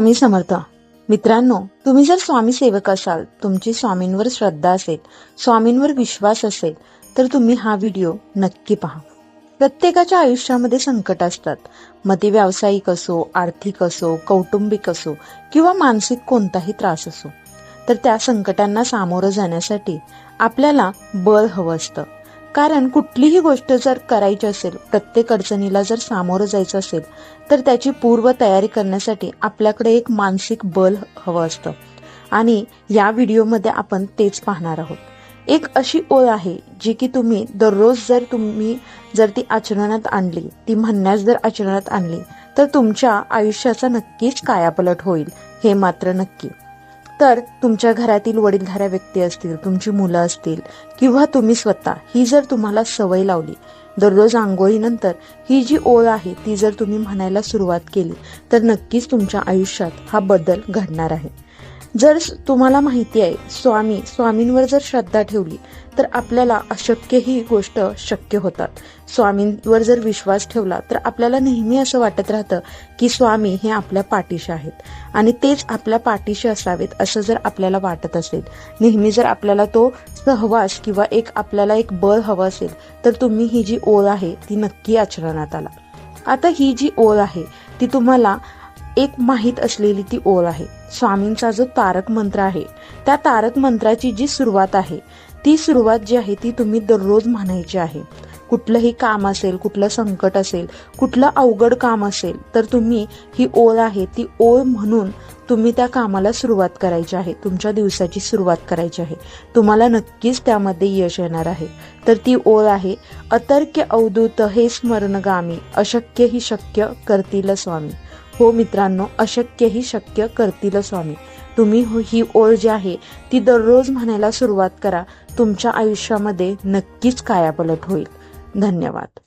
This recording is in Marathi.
स्वामी समर्थ. मित्रांनो तुम्ही जर स्वामी सेवक असाल तुमची स्वामींवर श्रद्धा असेल स्वामींवर विश्वास असेल तर तुम्ही हा व्हिडिओ नक्की पहा. प्रत्येकाच्या आयुष्यामध्ये संकट असतात. मग ते व्यावसायिक असो आर्थिक असो कौटुंबिक असो किंवा मानसिक कोणताही त्रास असो तर त्या संकटांना सामोरं जाण्यासाठी आपल्याला बळ हवं असतं. कारण कुठलीही गोष्ट जर करायची असेल प्रत्येक अडचणीला जर सामोरं जायचं असेल तर त्याची पूर्व तयारी करण्यासाठी आपल्याकडे एक मानसिक बल हवं असतं. आणि या व्हिडिओमध्ये आपण तेच पाहणार आहोत. एक अशी ओळ आहे जी की तुम्ही दररोज जर तुम्ही जर ती आचरणात आणली ती म्हणण्यास जर आचरणात आणली तर तुमच्या आयुष्याचा नक्कीच कायापलट होईल हे मात्र नक्की. तर तुमच्या घरातील वडीलधाऱ्या व्यक्ती असतील तुमची मुलं असतील किंवा तुम्ही स्वतः ही जर तुम्हाला सवय लावली दररोज आंघोळीनंतर ही जी ओळ आहे ती जर तुम्ही म्हणायला सुरुवात केली तर नक्कीच तुमच्या आयुष्यात हा बदल घडणार आहे. जर तुम्हाला माहिती आहे स्वामी स्वामींवर जर श्रद्धा ठेवली तर आपल्याला अशक्य ही गोष्ट शक्य होतात. स्वामींवर जर विश्वास ठेवला तर आपल्याला नेहमी असं वाटत राहतं की स्वामी हे आपल्या पाठीशी आहेत. आणि तेच आपल्या पाठीशी असावेत असं जर आपल्याला वाटत असेल. नेहमी जर आपल्याला तो सहवास किंवा एक आपल्याला एक बळ हवं असेल तर तुम्ही ही जी ओळ आहे ती नक्की आचरणात आला. आता ही जी ओळ आहे ती तुम्हाला एक माहीत असलेली ती ओळ आहे. स्वामींचा जो तारक मंत्र आहे त्या तारक मंत्राची जी सुरुवात आहे ती सुरुवात जी आहे ती तुम्ही दररोज म्हणायची आहे. कुठलंही काम असेल कुठलं संकट असेल कुठलं अवघड काम असेल तर तुम्ही ही ओळ आहे ती ओळ म्हणून तुम्ही त्या कामाला सुरुवात करायची आहे. तुमच्या दिवसाची सुरुवात करायची आहे. तुम्हाला नक्कीच त्यामध्ये यश येणार आहे. तर ती ओळ आहे अतर्क्य अवधूत हे स्मरणगामी अशक्य ही शक्य करतील स्वामी. हो मित्रांनो अशक्यही शक्य करतील स्वामी. तुम्ही हो- ही ओळ जी आहे ती दररोज म्हणायला सुरुवात करा. तुमच्या आयुष्यामध्ये नक्कीच कायापलट होईल. धन्यवाद.